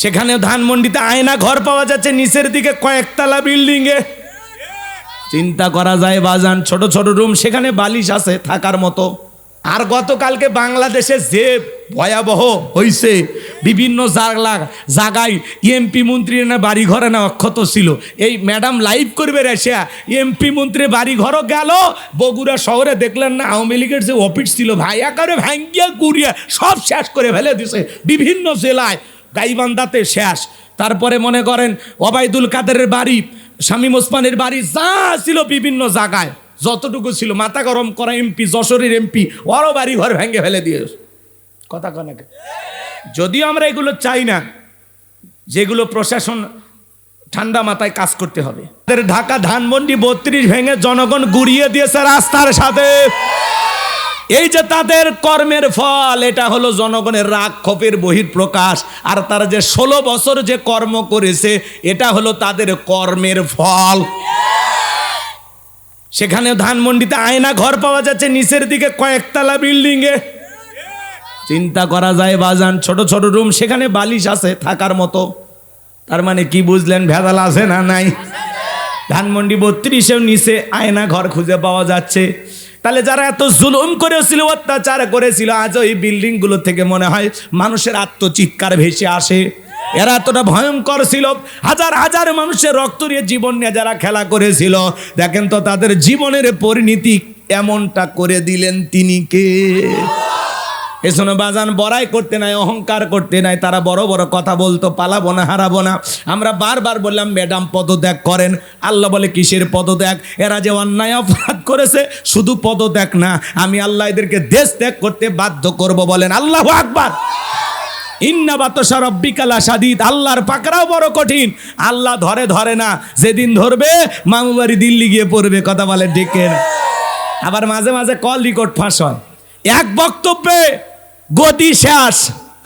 সেখানে ধানমন্ডিতে আয়না ঘর পাওয়া যাচ্ছে, নিচের দিকে কয়েকতলা বিল্ডিং এ। চিন্তা করা যায়, বাজান, ছোট ছোট রুম সেখানে বালিশ আছে থাকার মতো। আর গতকালকে বাংলাদেশে যে ভয়াবহ হইছে, বিভিন্ন জাগলা জায়গায় এমপি মন্ত্রীর না বাড়ি ঘরে না অক্ষত ছিল। এই ম্যাডাম লাইভ করবে রেশিয়া এমপি মন্ত্রী বাড়ি ঘরও গেল, বগুড়া শহরে দেখলেন না, আওয়ামী লীগের যে অফিস ছিল, ভাই আকারে ভাঙ্গিয়া কুড়িয়া সব শেষ করে ফেলে দিছে। বিভিন্ন জেলায় গাইবান্ধাতে শেষ। তারপরে মনে করেন ওবায়দুল কাদেরের বাড়ি শামীম ওসমানের বাড়ি, যা ছিল বিভিন্ন জায়গায়, যতটুকু ছিল, মাথা গরম করা এমপি যশোরের এমপি ওরও বাড়ি ঘর ভেঙে ফেলে দিয়ে কথা কনাকে যদিও আমরা এগুলো চাই না, যেগুলো প্রশাসন ঠান্ডা মাথায় কাজ করতে হবে। ঢাকা ধানমন্ডি বত্রিশ ভেঙে জনগণ গুড়িয়ে দিয়েছে রাস্তার সাথে। এই যে তাদের কর্মের ফল, এটা হলো জনগণের রাগ, ক্ষোভের বহির প্রকাশ আর তারা যে ষোলো বছর যে কর্ম করেছে, এটা হলো তাদের কর্মের ফল। সেখানে ধানমন্ডিতে আয়না ঘর পাওয়া যাচ্ছে, নিচের দিকে কয়েকতলা বিল্ডিং এ। চিন্তা করা যায়, বাজান, ছোট ছোট রুম সেখানে বালিশ আছে থাকার মতো। তার মানে কি বুঝলেন ভেদাল আছে না নাই? ধানমন্ডি বত্রিশেও নিচে আয়না ঘর খুঁজে পাওয়া যাচ্ছে। তাহলে যারা এত জুলুম করেছিল, অত্যাচার করেছিল, আজ ওই বিল্ডিংগুলো থেকে মনে হয় মানুষের আত্মচিৎকার ভেসে আসে। এরা এতটা ভয়ঙ্কর ছিল। হাজার হাজার মানুষের রক্ত নিয়ে জীবন নিয়ে যারা খেলা করেছিল, দেখেন তো তাদের জীবনের পরিণতি এমনটা করে দিলেন তিনি কে? এসনে বাজান বড়াই করতে নাই, অহংকার করতে নাই, তারা বড় বড় কথা বলতো, পালাবো না, হারাবো না। আমরা বারবার বললাম, ম্যাডাম, পদত্যাগ করেন। আল্লাহ বলে, কিসের পদত্যাগ? এরা যে অন্যায় অপরাধ করেছে, শুধু পদত্যাগ না, আমি আল্লাহ এদেরকে দেশ ত্যাগ করতে বাধ্য করব, বলেন আল্লাহ আকবার। আল্লাহর বড় কঠিন। আল্লাহ ধরে ধরে না ধরবে দিল্লি গিয়ে পড়বে, কথা বলে, ডেকে আবার মাঝে মাঝে কল রেকর্ড ফাঁস হয়। এক বক্তব্যে গতি শেষ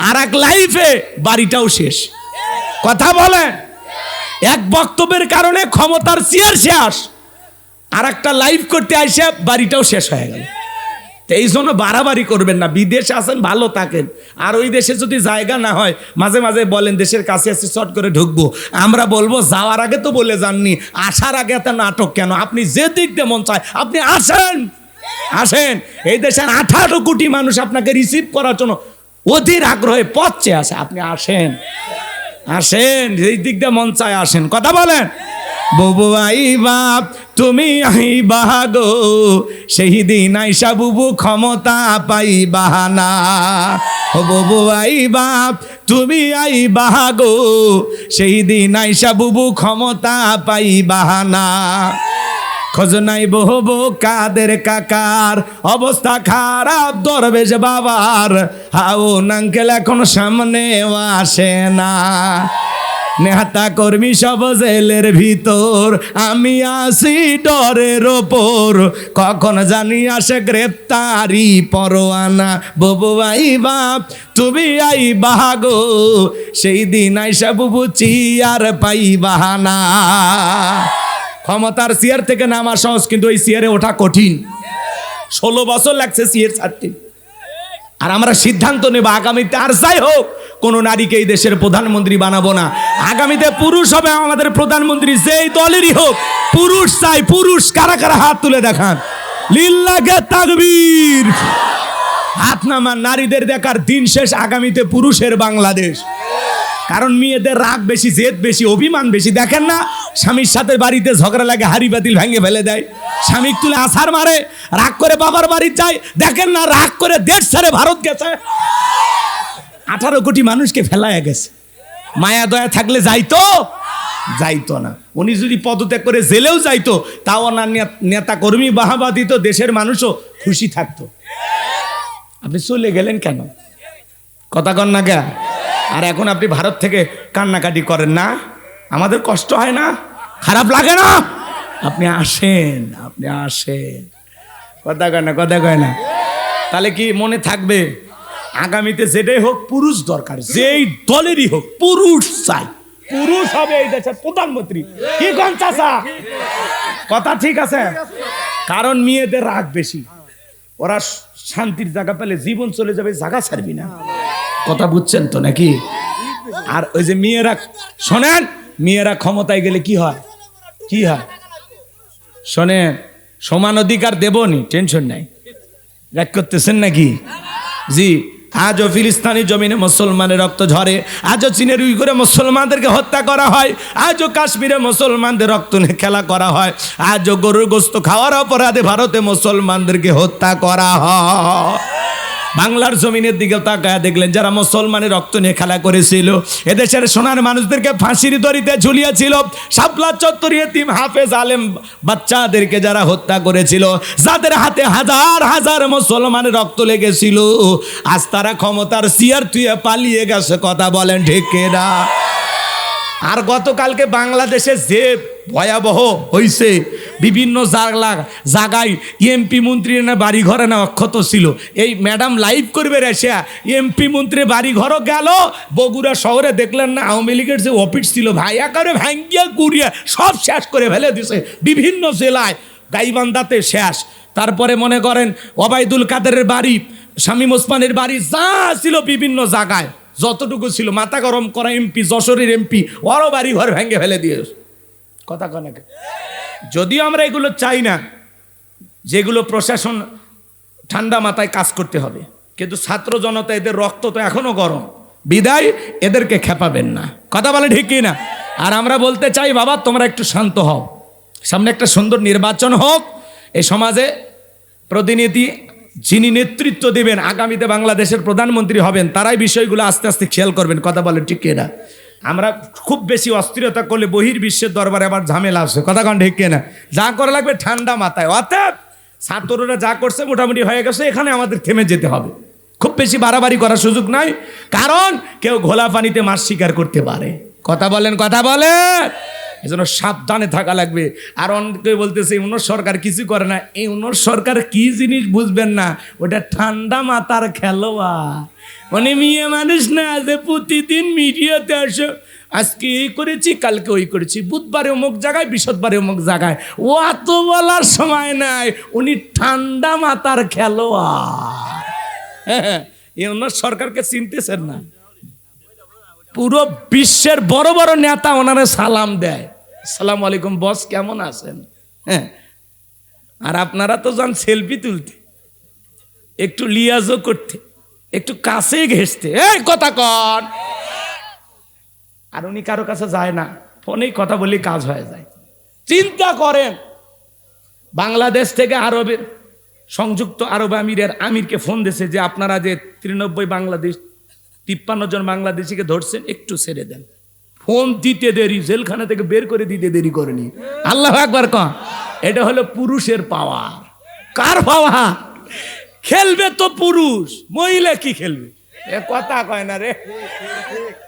আর এক লাইফে বাড়িটাও শেষ। কথা বলেন এক বক্তব্যের কারণে ক্ষমতার চেয়ার শেষ আর একটা লাইভ করতে আসে বাড়িটাও শেষ হয়ে গেল। তো এই জন্য বাড়াবাড়ি করবেন না, বিদেশে আসেন ভালো থাকেন। আর ওই দেশে যদি জায়গা না হয়, মাঝে মাঝে বলেন, দেশের কাছে এসে শর্ট করে ঢুকবো। আমরা বলব, যাওয়ার আগে তো বলে যাননি, আসার আগে এত নাটক কেন? আপনি যে দিক দিয়ে মন চায়, আপনি আসেন। আসেন, এই দেশের আঠারো কোটি মানুষ আপনাকে রিসিভ করার জন্য অধীর আগ্রহে পথে আসে আপনি আসেন আসেন যেই দিক দিয়ে মন চায় আসেন। কথা বলেন, বুবু আই বাপ তুমি আই বাহাগো সেই দিন আইসা বুবু ক্ষমতা পাই বাহানা ও বুবু আই বাপ তুমি আই বাহাগো সেই দিন আইসা বুবু ক্ষমতা পাই বাহানা খোঁজ নাই বহবো কাদের কাকার। অবস্থা খারাপ, দরবেশ বাবার। হাও নাঙ্কেল এখন সামনে আসে না। নেহাতা কর্মী সব জেলের ভিতর। আমি আসি ডরের ওপর। কখন জানি আসে গ্রেপ্তারি পরোয়ানা। ববু আই বাপ তুমি আই বাহাগো সেই দিন আইসা বুবু চিয়ার পাই বাহানা ক্ষমতার চেয়ার থেকে নামা সহজ, কিন্তু ওই চেয়ারে ওঠা কঠিন। ষোলো বছর লাগছে সিয়ের ছাড়তে। আর আমরা সিদ্ধান্ত নেব আগামীতে। আর যাই হোক, কোন নারীকে এই দেশের প্রধানমন্ত্রী বানাবো না। আগামীতে পুরুষ হবে আমাদের প্রধানমন্ত্রী, যেই দলেরই হোক। পুরুষ চাই, পুরুষ কারা কারা হাত তুলে দেখান। লিল্লাগে তাকবীর। হাত নামান নারীদের দেখার দিন শেষ, আগামীতে পুরুষের বাংলাদেশ। কারণ মেয়েদের রাগ বেশি, জেদ বেশি, অভিমান বেশি। দেখেন না, স্বামীর সাথে বাড়িতে ঝগড়া লাগে, হাড়ি বাতিল ভেঙে ফেলে দেয়। স্বামী তুলে আছার মারে, রাগ করে বাবার বাড়ি যায়। দেখেন না, রাগ করে দেশ ছেড়ে ভারত গেছে। আঠারো কোটি মানুষকে ফেলায় গেছে। মায়া, দয়া থাকলে যাইতো? যাইতো না। উনি যদি পদত্যাগ করে জেলেও যাইতো, তাও ওনার নেতা কর্মী বাহাবা দিত, দেশের মানুষও খুশি থাকতো। আপনি চলে গেলেন কেন? কথা কন না কে? আর এখন আপনি ভারত থেকে কান্নাকাটি করেন না? আমাদের কষ্ট হয় না? খারাপ লাগে না? আপনি আসেন আপনি আসেন। কথা কয় না, কথা কয় না। তাহলে কি মনে থাকবে? আগামীতে যেটাই হোক পুরুষ দরকার, যেই দলেরই হোক পুরুষ চাই। পুরুষ হবে এই দেশের প্রধানমন্ত্রী। কি কোন চাষা কথা ঠিক আছে? কারণ মেয়েদের রাগ বেশি। ওরা শান্তির জায়গা পেলে জীবন চলে যাবে, জায়গা ছাড়বি না। কথা বুঝছেন তো নাকি? আর ওই যে মেয়েরা, শোনেন, মেয়েরা ক্ষমতায় গেলে কি হয়? কি হয়? শোনেন, সমান অধিকার দেবনি, টেনশন নাই। রাগ করতেছেন নাকি? জি, আজও ফিলিস্তানি জমিনে মুসলমানের রক্ত ঝরে, আজও চীনের উইগুরে মুসলমানদেরকে হত্যা করা হয়, আজও কাশ্মীরে মুসলমানদের রক্ত নিয়ে খেলা করা হয়, আজও গরুর গোস্ত খাওয়ার অপরাধে ভারতে মুসলমানদেরকে হত্যা করা হয়। বাংলার জমিনের দিকে তাকায় দেখলেন, যারা মুসলমানের রক্ত নিয়ে খেলা করেছিল, এদেশের সোনার মানুষদেরকে ফাঁসির দড়িতে ঝুলিয়েছিল, শাপলা চত্বরিয়ে তিম হাফেজ আলেম বাচ্চাদেরকে যারা হত্যা করেছিল, যাদের হাতে হাজার হাজার মুসলমানের রক্ত লেগেছিল, আজ তারা ক্ষমতার সিয়ার তুই পালিয়ে গেছে, কথা বলেন না আর গতকালকে বাংলাদেশে যে ভয়াবহ হইছে বিভিন্ন জাগলা জায়গায় এমপি মন্ত্রীর না বাড়ি ঘরে না অক্ষত ছিল। এই ম্যাডাম লাইভ করবে রেসিয়া এমপি মন্ত্রী বাড়ি ঘরও গেল। বগুড়া শহরে দেখলেন না, আওয়ামী লীগের যে অফিস ছিল, ভাই আকারে ভাঙ্গিয়া কুড়িয়া সব শেষ করে ফেলে দিছে বিভিন্ন জেলায়। গাইবান্ধাতে শেষ। তারপরে মনে করেন, ওবায়দুল কাদেরের বাড়ি, শামীম ওসমানের বাড়ি, যা ছিল বিভিন্ন জায়গায় যতটুকু ছিল। মাথা গরম করা এমপি, যশোরের এমপি, ওরও বাড়ি ঘর ভেঙে ফেলে দিয়ে কথা কনাকে যদিও আমরা এগুলো চাই না, যেগুলো প্রশাসন ঠান্ডা মাথায় কাজ করতে হবে। কিন্তু ছাত্র জনতা, এদের রক্ত তো এখনও গরম। বিদায়, এদেরকে খেপাবেন না। কথা বলে ঠিক না আর আমরা বলতে চাই, বাবা, তোমরা একটু শান্ত হও। সামনে একটা সুন্দর নির্বাচন হোক। এই সমাজে প্রতিনিধি যিনি নেতৃত্ব দেবেন, আগামীতে বাংলাদেশের প্রধানমন্ত্রী হবেন, তারাই বিষয়গুলো আস্তে আস্তে খেয়াল করবেন। কথা বলে ঠিক না আমরা খুব বেশি অস্থিরতা করলে বহির বিশ্বের দরবারে আবার ঝামেলা আসে কথা কন ঠিক না যা করা লাগবে ঠান্ডা মাথায়। অর্থাৎ ছাত্ররা যা করছে মোটামুটি হয়ে গেছে, এখানে আমাদের থেমে যেতে হবে। খুব বেশি বাড়াবাড়ি করার সুযোগ নাই, কারণ কেউ ঘোলা পানিতে মাছ শিকার করতে পারে। কথা বলেন কথা বলেন! এজন্য সাবধানে থাকা লাগবে। আর অনেকে বলতেছে উন্নত সরকার কিছু করে না। এই উন্নত সরকার কি জিনিস বুঝবেন না, ওটা ঠান্ডা মাথার খেলোয়াড়। মানে মেয়ে মানুষ না, যে প্রতিদিন মিডিয়াতে আসে, আজকে এই করেছি, কালকে ওই করেছি। বুধবারে অমুক জায়গায়, বৃহস্পতিবারে অমুক জায়গায়। ও এত বলার সময় নাই, উনি ঠান্ডা মাথার খেলোয়াড়। হ্যাঁ এই ওনার সরকারকে চিনতেছেন না। পুরো বিশ্বের বড় বড় নেতা ওনারা সালাম দেয়। সালাম আলাইকুম, বস কেমন আছেন? হ্যাঁ। আর আপনারা তো যান সেলফি তুলতে। একটু লিয়াজও করতে। একটু কাছে ঘেসতে এই কথা কন। আর উনি কারও কাছে যায় না। ফোনেই কথা বলি কাজ হয়ে যায়। চিন্তা করেন, বাংলাদেশ থেকে আরবের সংযুক্ত আরব আমিরের আমিরকে ফোন দিয়েছে যে আপনারা যে তিরানব্বই বাংলাদেশ তিপ্পান্ন জন বাংলাদেশিকে ধরছেন, একটু ছেড়ে দেন। ফোন দিতে দেরি, জেলখানা থেকে বের করে দিতে দেরি করেনি। আল্লাহ একবার কন। এটা হলো পুরুষের পাওয়ার। কার পাওয়া খেলবে তো পুরুষ, মহিলা কি খেলবে? এ কথা কয় না রে।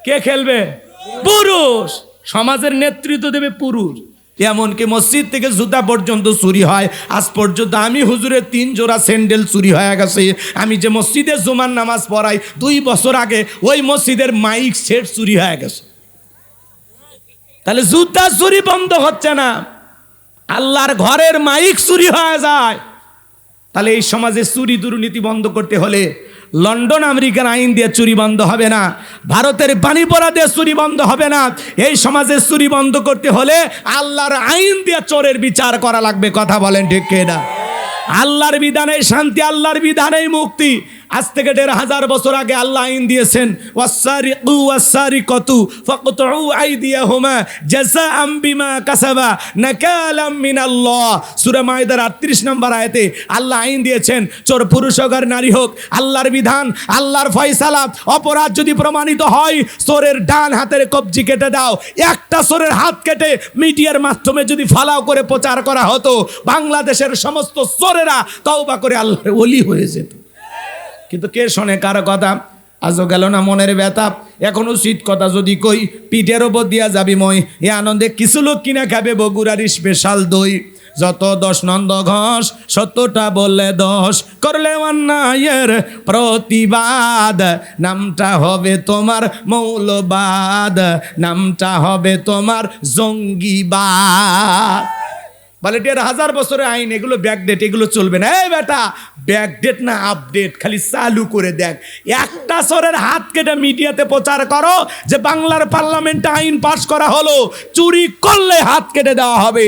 কে খেলবে? পুরুষ। সমাজের নেতৃত্ব দেবে পুরুষ। এমনকি মসজিদ থেকে জুতা পর্যন্ত চুরি হয়। আজ পর্যন্ত আমি হুজুরের তিন জোড়া স্যান্ডেল চুরি হয়ে গেছে। আমি যে মসজিদে জুমার নামাজ পড়াই, দুই বছর আগে ওই মসজিদের মাইক সেট চুরি হয়ে গেছে। তাহলে জুতা চুরি বন্ধ হচ্ছে না। আল্লাহর ঘরের মাইক চুরি হয়ে যায়। তাহলে এই সমাজে চুরি দুর্নীতি বন্ধ করতে হলে লন্ডন আমেরিকান আইন দিয়ে চুরি বন্ধ হবে না। ভারতের বাণীপড়া দিয়ে চুরি বন্ধ হবে না। এই সমাজে চুরি বন্ধ করতে হলে আল্লাহর আইন দিয়ে চোরের বিচার করা লাগবে। কথা বলেন ঠিক না আল্লাহর বিধানে শান্তি, আল্লাহর বিধানেই মুক্তি। আজ থেকে দেড় হাজার বছর আগে আল্লাহ আইন দিয়েছেন 38 নম্বর আইন দিয়েছেন, চোর নারী হোক, আল্লাহর বিধান অপরাধ যদি প্রমাণিত হয় ডান হাতের কবজি কেটে দাও, একটা চোরের হাত কেটে মিডিয়ার মাধ্যমে যদি ফালাও করে প্রচার করা হতো, বাংলাদেশের সমস্ত চোরেরা তওবা করে আল্লাহর ওলি হয়ে যেত। কিন্তু কে শোনে কারও কথা? আজও গেল না মনের ব্যথা। এখনও শীত কথা যদি কই, পিঠের ওপর দিয়া যাবি মই। এ আনন্দে কিছু লোক কিনা খাবে বগুড়ার স্পেশাল দই। যত দশ নন্দ ঘষ সত্যটা বললে দশ করলে অন্যায়ের প্রতিবাদ। নামটা হবে তোমার মৌলবাদ। নামটা হবে তোমার জঙ্গিবাদ। বলে হাজার বছরের আইন, এগুলো ব্যাকডেট এগুলো চলবে না। এই বেটা ব্যাকডেট না আপডেট খালি চালু করে দেখ। একটা সরের হাত কেটে মিডিয়াতে প্রচার করো যে বাংলার পার্লামেন্টে আইন পাশ করা হলো, চুরি করলে হাত কেটে দেওয়া হবে।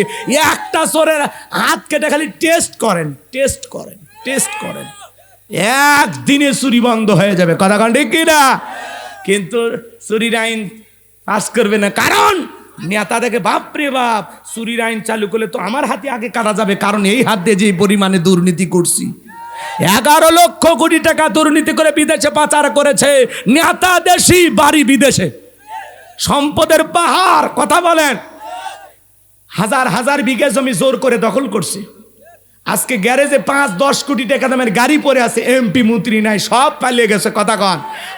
একটা সরের হাত কেটে খালি টেস্ট করেন টেস্ট করেন টেস্ট করেন। একদিনে চুরি বন্ধ হয়ে যাবে। কথা ঠিক কিনা? কিন্তু চুরির আইন পাস করবে না। কারণ নেতা দেখে বাপরে বাপ, চুরির আইন চালু করলে তো আমার হাতে আগে কাটা যাবে, কারণ এই হাত দিয়ে যে পরিমাণে দুর্নীতি করছি। এগারো লক্ষ কোটি টাকা দুর্নীতি করে বিদেশে পাচার করেছে নেতা দেশি, বাড়ি বিদেশে। সম্পদের পাহাড়, কথা বলেন। হাজার হাজার বিঘা জমি জোর করে দখল করছে। আজকে গ্যারেজে পাঁচ, দশ কোটি টাকা দামের গাড়ি পরে আছে, এমপি, মন্ত্রী নাই, সব পালিয়ে গেছে, কথা কন।